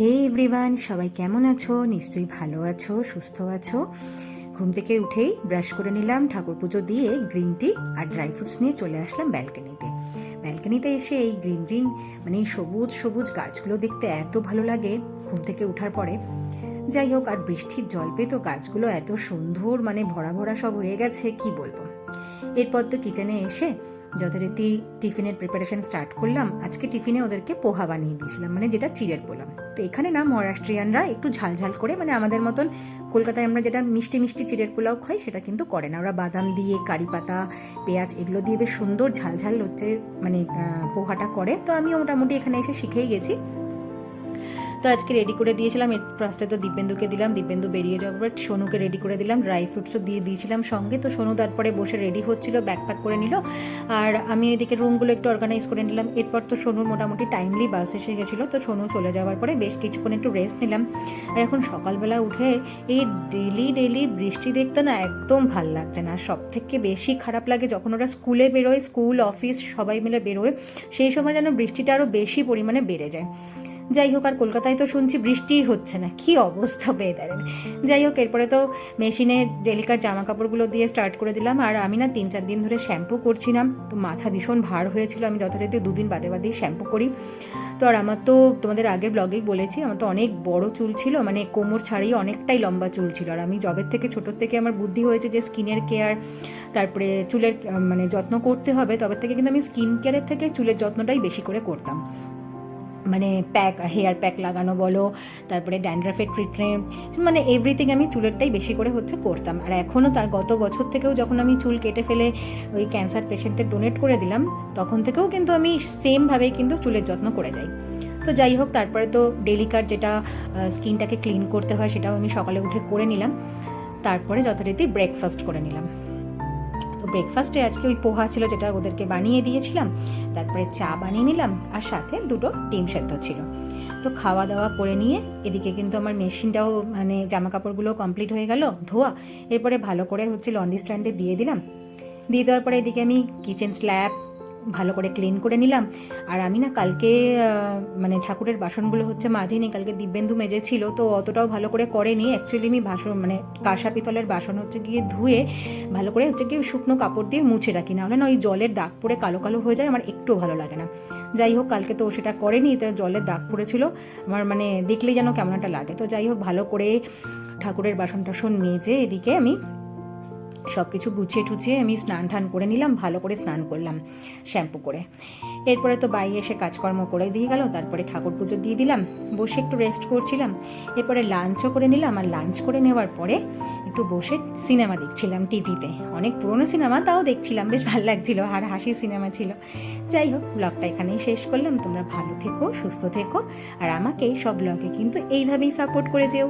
হে everyone, সবাই কেমন আছো? নিশ্চয়ই ভালো আছো, সুস্থ আছো? ঘুম থেকে উঠেই ব্রাশ করে নিলাম, ঠাকুর পুজো দিয়ে গ্রিন টি আর ড্রাই ফ্রুটস নিয়ে চলে আসলাম ব্যালকনিতে। ব্যালকনিতে এসে এই গ্রিন গ্রিন মানে সবুজ সবুজ গাছগুলো দেখতে এত ভালো লাগে ঘুম থেকে ওঠার পরে। যাই হোক, আর বৃষ্টির জল পেয়ে তো গাছগুলো এত সুন্দর মানে ভরা ভরা সব হয়ে গেছে, কি বলব? এরপর তো কিচেনে এসে যথারীতি টিফিনের প্রিপারেশন স্টার্ট করলাম, আজকে টিফিনে ওদেরকে পোহা বানিয়ে দিয়েছিলাম মানে যেটা চিড়ের পোলাম তো এখানে না মহারাষ্ট্রিয়ানরা একটু ঝালঝাল ঝাল করে মানে আমাদের মতন কলকাতায় আমরা যেটা মিষ্টি মিষ্টি চিড়ের পোলাও খাই সেটা কিন্তু করে না। ওরা বাদাম দিয়ে, কারি পাতা, পেঁয়াজ এগুলো দিয়ে বেশ সুন্দর ঝালঝাল ঝাল হচ্ছে মানে পোহাটা করে। তো আমি মোটামুটি এখানে এসে শিখেই গেছি। তো আজকে রেডি করে দিয়েছিলাম। এর ফার্স্টে তো দিব্যেন্দুকে দিলাম দিব্যেন্দু বেরিয়ে যাওয়ার পর সোনুকে রেডি করে দিলাম ড্রাই ফ্রুটসও দিয়ে দিয়েছিলাম সঙ্গে। তো সোনু তারপরে বসে রেডি হচ্ছিল ব্যাগ প্যাক করে নিল। আর আমি এদিকে রুমগুলো একটু অর্গানাইজ করে নিলাম। এরপর তো সোনুর মোটামুটি টাইমলি বাস এসে গেছিল। তো সোনু চলে যাওয়ার পরে বেশ কিছুক্ষণ একটু রেস্ট নিলাম। আর এখন সকালবেলা উঠে এই ডেলি ডেলি বৃষ্টি দেখতে না একদম ভালো লাগছে না। সব থেকে বেশি খারাপ লাগে যখন ওরা স্কুলে বেরোয় স্কুল অফিস সবাই মিলে বেরোয়, সেই সময় যেন বৃষ্টিটা আরও বেশি পরিমাণে বেড়ে যায়। যাই হোক, আর কলকাতায় তো শুনছি বৃষ্টিই হচ্ছে না। কি অবস্থা ওয়েদারের যাই হোক, এরপরে তো মেশিনে ডেলিকার জামা কাপড়গুলো দিয়ে স্টার্ট করে দিলাম, আর আমি না তিন চার দিন ধরে শ্যাম্পু করছিলাম তো মাথা ভীষণ ভার হয়েছিল, আমি যথারীতি দুদিন বাদে বাদেই শ্যাম্পু করি। তো আর আমার তো তোমাদের আগের ব্লগেই বলেছি, আমার তো অনেক বড় চুল ছিল মানে কোমর ছাড়িয়ে অনেকটাই লম্বা চুল ছিল। আর আমি জবের থেকে ছোটোর থেকে আমার বুদ্ধি হয়েছে যে স্কিনের কেয়ার তারপরে চুলের মানে যত্ন করতে হবে। তবে থেকে কিন্তু আমি স্কিন কেয়ারের থেকে চুলের যত্নটাই বেশি করে করতাম। মানে প্যাক, হেয়ার প্যাক লাগানো বলো, তারপরে ড্যান্ড্রাফের ট্রিটমেন্ট মানে এভরিথিং আমি চুলেরটাই বেশি করে হচ্ছে করতাম। আর এখনও তার গত বছর থেকেও যখন আমি চুল কেটে ফেলে ওই ক্যান্সার পেশেন্টদের ডোনেট করে দিলাম, তখন থেকেও কিন্তু আমি সেমভাবেই কিন্তু চুলের যত্ন করে যাই। তো যাই হোক, তারপরে তো ডেলিকার যেটা স্কিনটাকে ক্লিন করতে হয় সেটাও আমি সকালে উঠে করে নিলাম। তারপরে যথারীতি ব্রেকফাস্ট করে নিলাম। ব্রেকফাস্টে আজকে ওই পোহা ছিল যেটা ওদেরকে বানিয়ে দিয়েছিলাম, তারপরে চা বানিয়ে নিলাম, আর সাথে দুটো ডিম সেদ্ধ ছিল। তো খাওয়া দাওয়া করে নিয়ে এদিকে কিন্তু আমার মেশিনটাও মানে জামা কাপড়গুলো কমপ্লিট হয়ে গেল, ধোয়া। এরপরে ভালো করে হচ্ছে লন্ড্রি স্ট্যান্ডে দিয়ে দিলাম। দিয়ে দেওয়ার পরে এদিকে আমি কিচেন স্ল্যাব ভালো করে ক্লিন করে নিলাম। আর আমি না কালকে মানে ঠাকুরের বাসনগুলো হচ্ছে মাঝে মাঝিনি কালকে দিব্যেন্দু মেজেছিল, তো অতটাও ভালো করে করেনি। অ্যাকচুয়ালি আমি বাসন মানে কাঁসা পিতলের বাসন হচ্ছে গিয়ে ধুয়ে ভালো করে হচ্ছে গিয়ে শুকনো কাপড় দিয়ে মুছে রাখি, না হলে না ওই জলের দাগ পড়ে কালো কালো হয়ে যায়, আমার একটু ভালো লাগে না। যাই হোক, কালকে তো সেটা করেনি, তো জলের দাগ পড়েছিল, আমার মানে দেখলেই যেন কেমন একটা লাগে। তো যাই হোক, ভালো করে ঠাকুরের বাসন টাসন মেজে এদিকে আমি সব কিছু গুছিয়ে টুছিয়ে আমি স্নান টান করে নিলাম, ভালো করে স্নান করলাম শ্যাম্পু করে। এরপরে তো বাই এসে কাজকর্ম করে দিয়ে গেল, তারপরে ঠাকুর পুজো দিয়ে দিলাম, বসে একটু রেস্ট করছিলাম। এরপরে লাঞ্চও করে নিলাম, আর লাঞ্চ করে নেওয়ার পরে একটু বসে সিনেমা দেখছিলাম টিভিতে অনেক পুরনো সিনেমা তাও দেখছিলাম, বেশ ভালো লাগছিল, আর হাসি সিনেমা ছিল। যাই হোক ব্লগটা এখানেই শেষ করলাম, তোমরা ভালো থেকো, সুস্থ থেকো, আর আমাকে সব ব্লগে কিন্তু এইভাবেই সাপোর্ট করে যেও।